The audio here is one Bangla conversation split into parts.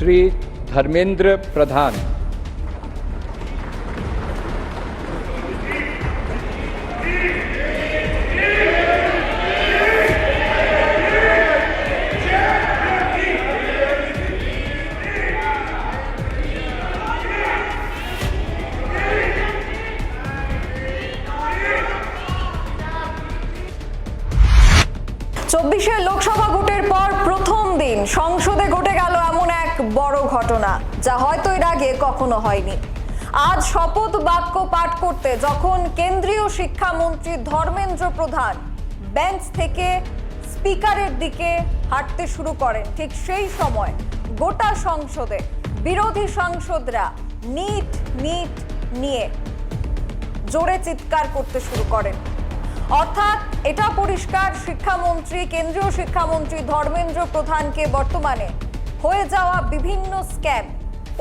श्री धर्मेंद्र प्रधान চব্বিশের লোকসভা ভোটের পর প্রথম দিন সংসদে ঘটে গেল এমন এক বড় ঘটনা, যা হয়তো এর আগে কখনো হয়নি। আজ শপথ বাক্য পাঠ করতে যখন কেন্দ্রীয় শিক্ষামন্ত্রী ধর্মেন্দ্র প্রধান বেঞ্চ থেকে স্পিকারের দিকে হাঁটতে শুরু করেন, ঠিক সেই সময় গোটা সংসদে বিরোধী সাংসদরা নিট নিট নিয়ে জোরে চিৎকার করতে শুরু করেন। অর্থাৎ এটা পরিষ্কার, শিক্ষামন্ত্রী, কেন্দ্রীয় শিক্ষামন্ত্রী ধর্মেন্দ্র প্রধানকে বর্তমানে হয়ে যাওয়া বিভিন্ন স্ক্যাম,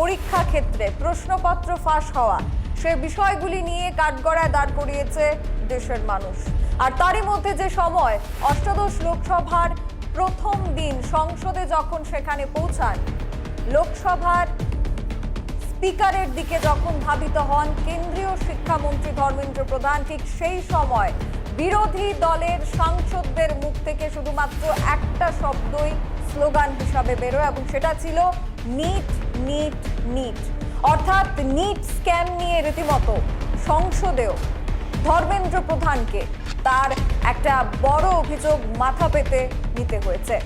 পরীক্ষা ক্ষেত্রে প্রশ্নপত্র ফাঁস হওয়া, সে বিষয়গুলি নিয়ে কাঠগড়ায় দাঁড় করিয়েছে দেশের মানুষ। আর তারই মধ্যে যে সময়, অষ্টাদশ লোকসভার প্রথম দিন সংসদে যখন সেখানে পৌঁছান, লোকসভার স্পিকারের দিকে যখন ধাবিত হন কেন্দ্রীয় শিক্ষামন্ত্রী ধর্মেন্দ্র প্রধান, ঠিক সেই সময় বিরোধী দলের সাংসদদের মুখ থেকে শুধুমাত্র একটা শব্দই স্লোগান হিসাবে বেরোয় এবং সেটা ছিল নিট নিট নিট। অর্থাৎ নিট স্ক্যাম নিয়ে রীতিমতো সংসদেও ধর্মেন্দ্র প্রধানকে তার একটা বড় অভিযোগ মাথা পেতে নিতে হয়েছে।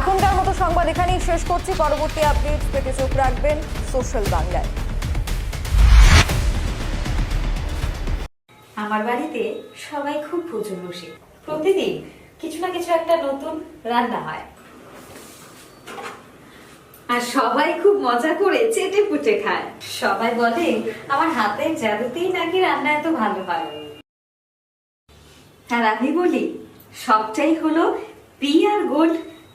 এখনকার মতো সংবাদ এখানেই শেষ করছি। পরবর্তী আপডেট পেতে চোখ রাখবেন সোশ্যাল বাংলায়। আমার বাড়িতে সবাই খুব প্রচুর বসে। প্রতিদিন কিছু না কিছু একটা নতুন রান্না হয়। আর সবাই খুব মজা করে চেটে পুটে খায়। সবাই বলে, আমার হাতে জাদুতেই নাকি রান্না এত ভালো হয়? হ্যাঁ আমি বলি, সবটাই হলো পি আর গোল্ড